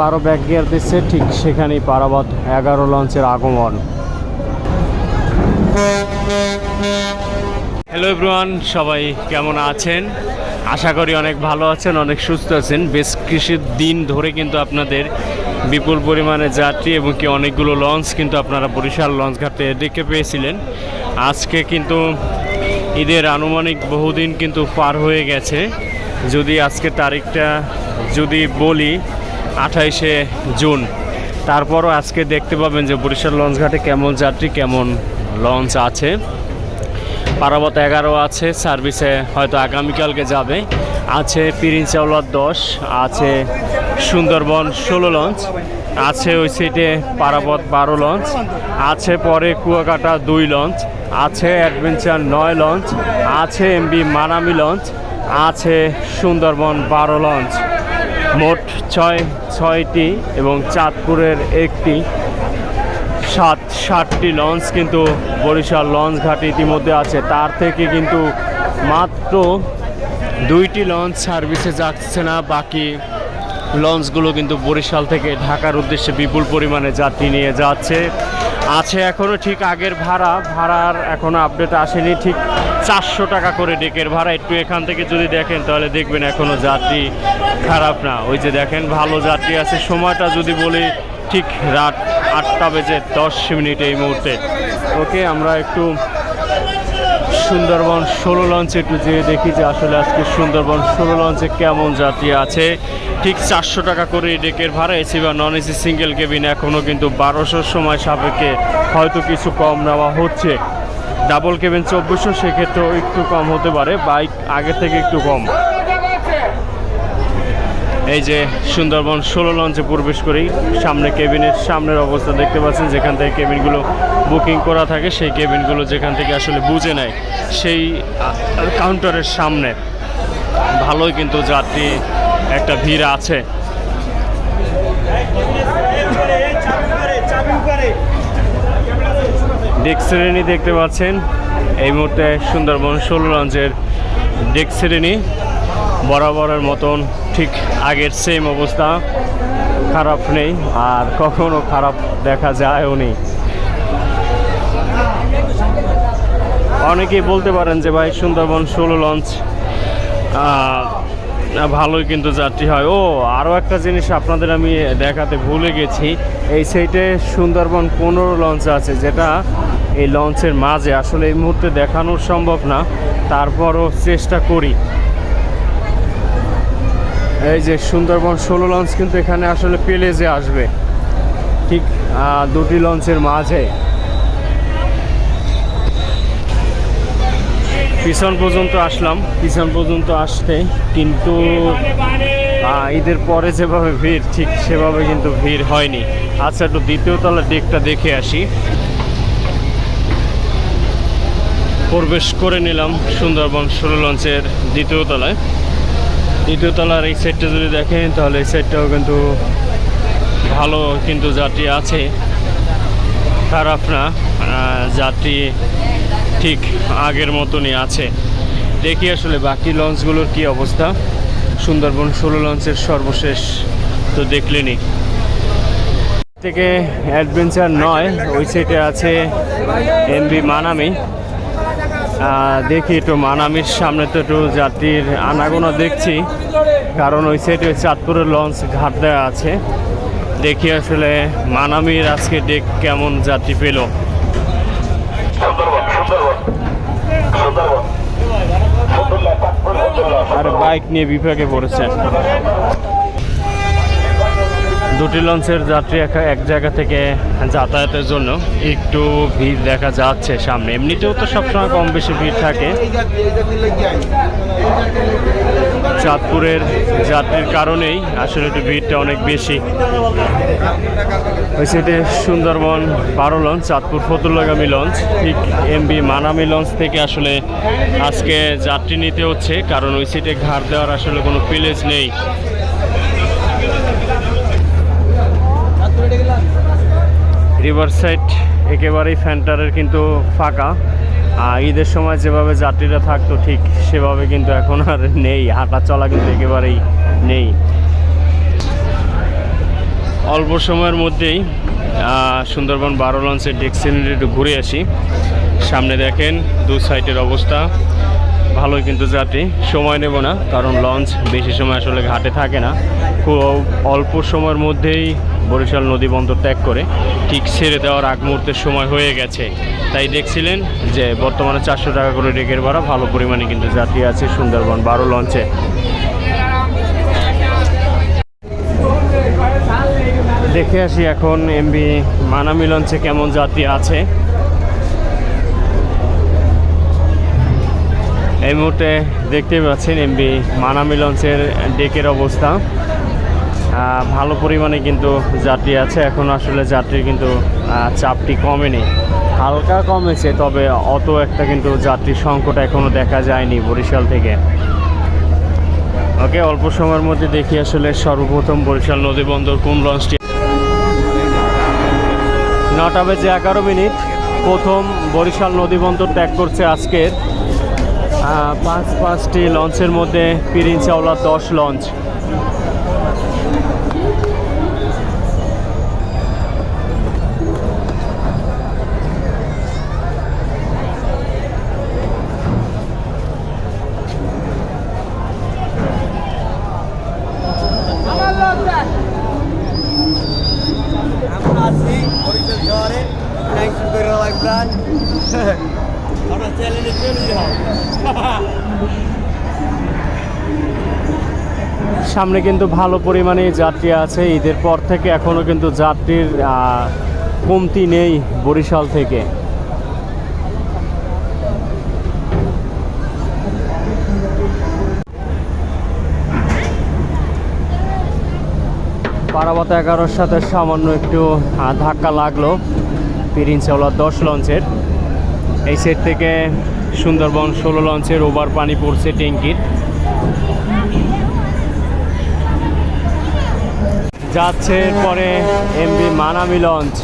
বারো back gear দিচ্ছে, ঠিক সেখানেই পারাবত এগারো লঞ্চের আগমন। হ্যালো এভরিওয়ান সবাই কেমন আছেন? আশা করি অনেক ভালো আছেন, অনেক সুস্থ আছেন। বেশ কিছু দিন ধরে কিন্তু আপনাদের বিপুল পরিমাণে যাত্রী এবং কি অনেকগুলো লঞ্চ কিন্তু আপনারা বরিশাল লঞ্চ ঘাটে দেখে পেয়েছিলেন। আজকে কিন্তু ঈদের আনুমানিক বহুদিন কিন্তু পার হয়ে গেছে। যদি আজকে তারিখটা যদি বলি আঠাইশে জুন। তারপরও আজকে দেখতে পাবেন যে বরিশাল লঞ্চ ঘাটে কেমন যাত্রী, কেমন লঞ্চ আছে। পারাবত এগারো আছে, সার্ভিসে হয়তো আগামীকালকে যাবে। আছে পিরিন চাওলার দশ, আছে সুন্দরবন ষোলো লঞ্চ, আছে ওই সাইডে পারাবত বারো লঞ্চ, আছে পরে কুয়াকাটা দুই লঞ্চ, আছে অ্যাডভেঞ্চার নয় লঞ্চ, আছে এমবি মানামি লঞ্চ, আছে সুন্দরবন বারো লঞ্চ। মোট ছয়, ছয়টি এবং চাঁদপুরের একটি। সাত ষাটটি লঞ্চ কিন্তু বরিশাল লঞ্চ ঘাটে ইতিমধ্যে আছে। তার থেকে কিন্তু মাত্র দুইটি লঞ্চ সার্ভিসে যাচ্ছে না। বাকি লঞ্চগুলো কিন্তু বরিশাল থেকে ঢাকার উদ্দেশ্যে বিপুল পরিমাণে যাত্রী নিয়ে যাচ্ছে। আছে এখনও ঠিক আগের ভাড়া। ভাড়ার এখনও আপডেট আসেনি। ঠিক চারশো টাকা করে ডেকের ভাড়া। একটু এখান থেকে যদি দেখেন, তাহলে দেখবেন এখনও যাত্রী খারাপ না। ওই যে দেখেন, ভালো যাত্রী আছে। সময়টা যদি বলি, ঠিক রাত আটটা বেজে দশ মিনিট এই মুহূর্তে। ওকে, আমরা একটু সুন্দরবন ষোলো লঞ্চে একটু যেয়ে দেখি যে আসলে আজকে সুন্দরবন ষোলো লঞ্চে কেমন যাত্রী আছে। ঠিক চারশো টাকা করে ডেকের ভাড়া। এসি বা নন এসি সিঙ্গেল কেবিন এখনও কিন্তু বারোশোর সময় সাপেক্ষে হয়তো কিছু কম নেওয়া হচ্ছে। ডাবল কেবিন চব্বিশশো, সেক্ষেত্রেও একটু কম হতে পারে। বাইক আগে থেকে একটু কম। এই যে সুন্দরবন ষোলো লঞ্চে প্রবেশ করি। সামনে কেবিনের সামনের অবস্থা দেখতে পাচ্ছেন, যেখান থেকে কেবিনগুলো বুকিং করা থাকে, সেই কেবিনগুলো যেখান থেকে আসলে বুঝে নেয়, সেই কাউন্টারের সামনে। ভালোই কিন্তু যাত্রী, একটা ভিড় আছে। ডেক শ্রেণি দেখতে পাচ্ছেন। এই মুহূর্তে সুন্দরবন ষোলো লঞ্চের ডেক শ্রেণি বরাবরের মতন ঠিক আগের সেম অবস্থা। খারাপ নেই, আর কখনো খারাপ দেখা যায়ও নেই। অনেকেই বলতে পারেন যে ভাই সুন্দরবন ষোলো লঞ্চ ভালোই কিন্তু যাত্রী হয়। ও আরও একটা জিনিস আপনাদের আমি দেখাতে ভুলে গেছি। এই সাইডে সুন্দরবন পনেরো লঞ্চ আছে, যেটা এই লঞ্চের মাঝে। আসলে এই মুহূর্তে দেখানো সম্ভব না, তারপরও চেষ্টা করি। এই যে সুন্দরবন ষোলো লঞ্চ কিন্তু এখানে আসলে পেলেজে আসবে। ঠিক দুটি লঞ্চের মাঝে। পিছন পর্যন্ত আসলাম। পিছন পর্যন্ত আসতে কিন্তু ঈদের পরে যেভাবে ভিড়, ঠিক সেভাবে কিন্তু ভিড় হয়নি। আচ্ছা একটু দ্বিতীয় তলার দিকটা দেখে আসি। প্রবেশ করে নিলাম সুন্দরবন ষোলো লঞ্চের দ্বিতীয় তলায়। দ্বিতীয় তলার এই সাইডটা যদি দেখেন, তাহলে এই সাইডটাও কিন্তু ভালো কিন্তু যাত্রী আছে। খারাপ না যাত্রী ঠিক আগের মতনই আছে। দেখি আসলে বাকি লঞ্চগুলোর কি অবস্থা। সুন্দরবন ষোলো লঞ্চের সর্বশেষ তো দেখলেনি। থেকে অ্যাডভেঞ্চার নয়, ওই সাইডে আছে এমবি মানামি। দেখি একটু মানামির সামনে তো একটু যাত্রীর আনাগোনা দেখছি, কারণ ওই সাইডে চাঁদপুরের লঞ্চ ঘাট দেওয়া আছে। দেখি আসলে মানামির আজকে ডেক কেমন জাতি পেল। আর বাইক নিয়ে বিভাগে পড়েছে। দুটি লঞ্চের যাত্রী এক- জায়গা থেকে যাতায়াতের জন্য একটু ভিড় দেখা যাচ্ছে সামনে। এমনিতেও তো সবসময় কম বেশি ভিড় থাকে। চাঁদপুরের যাত্রীর কারণেই আসলে একটু ভিড়টা অনেক বেশি। ওই সাইডে সুন্দরবন বারো লঞ্চ, চাঁদপুর ফতুল্লাগামী লঞ্চ, ঠিক এমবি মানামি লঞ্চ থেকে আসলে আজকে যাত্রী নিতে হচ্ছে, কারণ ওই সাইডে ঘাট দেওয়ার আসলে কোনো প্লেস নেই। রিভার সাইড একেবারেই ফ্যান্টারের কিন্তু ফাঁকা। ঈদের সময় যেভাবে যাত্রীরা থাকতো, ঠিক সেভাবে কিন্তু এখন আর নেই। হাঁটা চলা কিন্তু একেবারেই নেই। অল্প সময়ের মধ্যেই সুন্দরবন বারো লঞ্চের ডেক্সিনারি ঘুরে আসি। সামনে দেখেন, দু সাইডের অবস্থা। ভালোই কিন্তু যাত্রী। সময় নেব না, কারণ লঞ্চ বেশি সময় আসলে ঘাটে থাকে না। খুব অল্প সময়ের মধ্যেই বরিশাল নদী বন্দর ত্যাগ করে, ঠিক ছেড়ে দেওয়ার আগ মুহূর্তের সময় হয়ে গেছে। তাই দেখছিলেন যে, বর্তমানে চারশো টাকা করে ডেকের ভাড়া, ভালো পরিমাণে কিন্তু যাত্রী আছে সুন্দরবন বারো লঞ্চে দেখে আসি এখন এমবি মানামি লঞ্চে কেমন যাত্রী আছে। এই মুহূর্তে দেখতে পাচ্ছেন এমবি মানামি লঞ্চের ডেকের অবস্থা। ভালো পরিমাণে কিন্তু যাত্রী আছে। এখন আসলে যাত্রীর কিন্তু চাপটি কমেনি। হালকা কমেছে, তবে অত একটা কিন্তু যাত্রীর সংকট এখনও দেখা যায়নি বরিশাল থেকে। ওকে, অল্প সময়ের মধ্যে দেখি আসলে সর্বপ্রথম বরিশাল নদী বন্দর কোন লঞ্চটি নটা বেজে এগারো মিনিট। প্রথম বরিশাল নদী বন্দর ত্যাগ করছে আজকের। পাঁচ পাঁচটি লঞ্চের মধ্যে পিরিন চাওলা দশ লঞ্চ। আমরা চ্যালেঞ্জে যাও সামনে কিন্তু ভালো পরিমাণে যাত্রী আছে। ঈদের পর থেকে এখনও কিন্তু যাত্রীর কমতি নেই বরিশাল থেকে। পারাবাতা এগারোর সাথে সামান্য একটু ধাক্কা লাগল। পিরিন চাওলা দশ লঞ্চের। এই সেট থেকে সুন্দরবন ষোলো লঞ্চের ওভার পানি পড়ছে ট্যাঙ্কির। যাচ্ছে পরে এমবি মানামি লঞ্চ।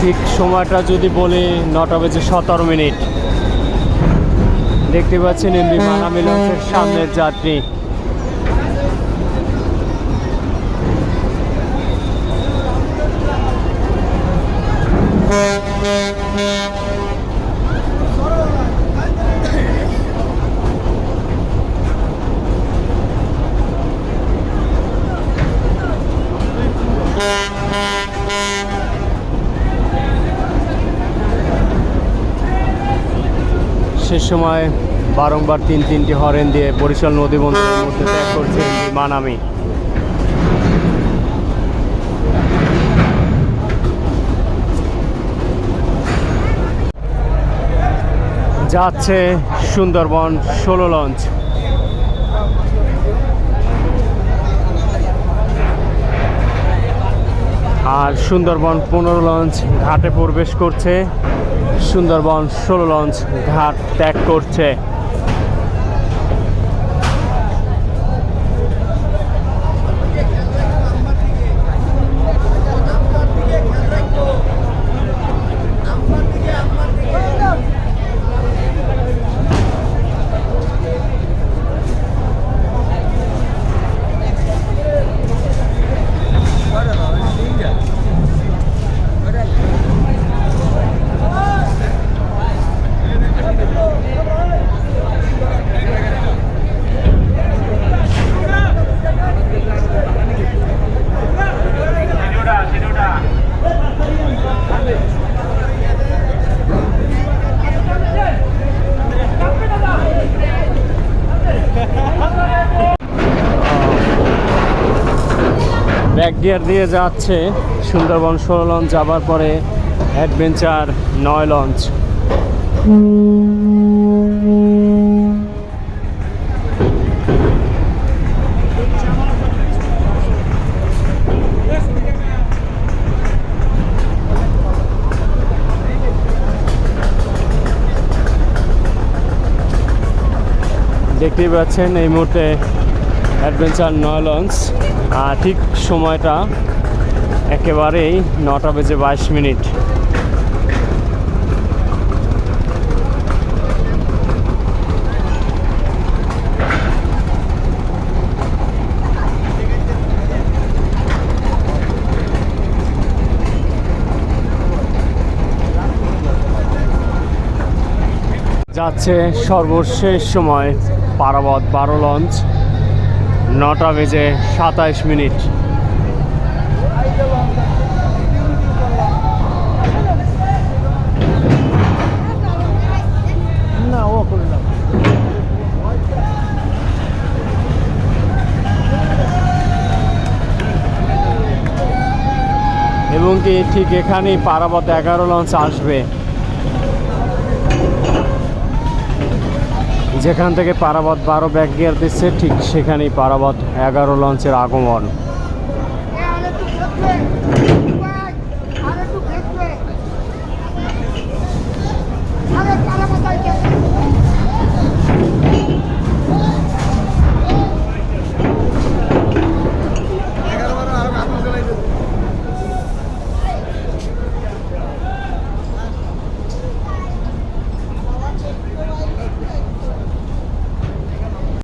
ঠিক সময়টা যদি বলি নটা বেজে সতেরো মিনিট। দেখতে পাচ্ছেন এমবি মানামি লঞ্চের সামনের যাত্রী। সময় বারংবার তিন তিনটি হরেন দিয়ে বরিশাল নদী বন্দরের মধ্যে ত্যাগ করছে এমভি মানামি যাচ্ছে সুন্দরবন ষোলো লঞ্চ। আর সুন্দরবন পনেরো লঞ্চ ঘাটে প্রবেশ করছে। সুন্দরবন ষোলো লঞ্চ ঘাট ত্যাগ করছে। ব্যাক গিয়ার দিয়ে যাচ্ছে সুন্দরবন ষোলো লঞ্চ, যাবার পরে অ্যাডভেঞ্চার নয় লঞ্চ। দেখতেই পাচ্ছেন এই মুহূর্তে অ্যাডভেঞ্চার নয় লঞ্চ। ঠিক সময়টা একেবারেই নটা বেজে বাইশ মিনিট। যাচ্ছে সর্বশেষ সময় পারাবত বারো লঞ্চ। নটা বেজে সাতাইশ মিনিট। এবং কি ঠিক এখানেই পারাবত এগারো লঞ্চ আসবে। যেখান থেকে পারাবাদ বারো ব্যাক গিয়ার দিচ্ছে ঠিক সেখানেই পারাবাদ এগারো লঞ্চের আগমন।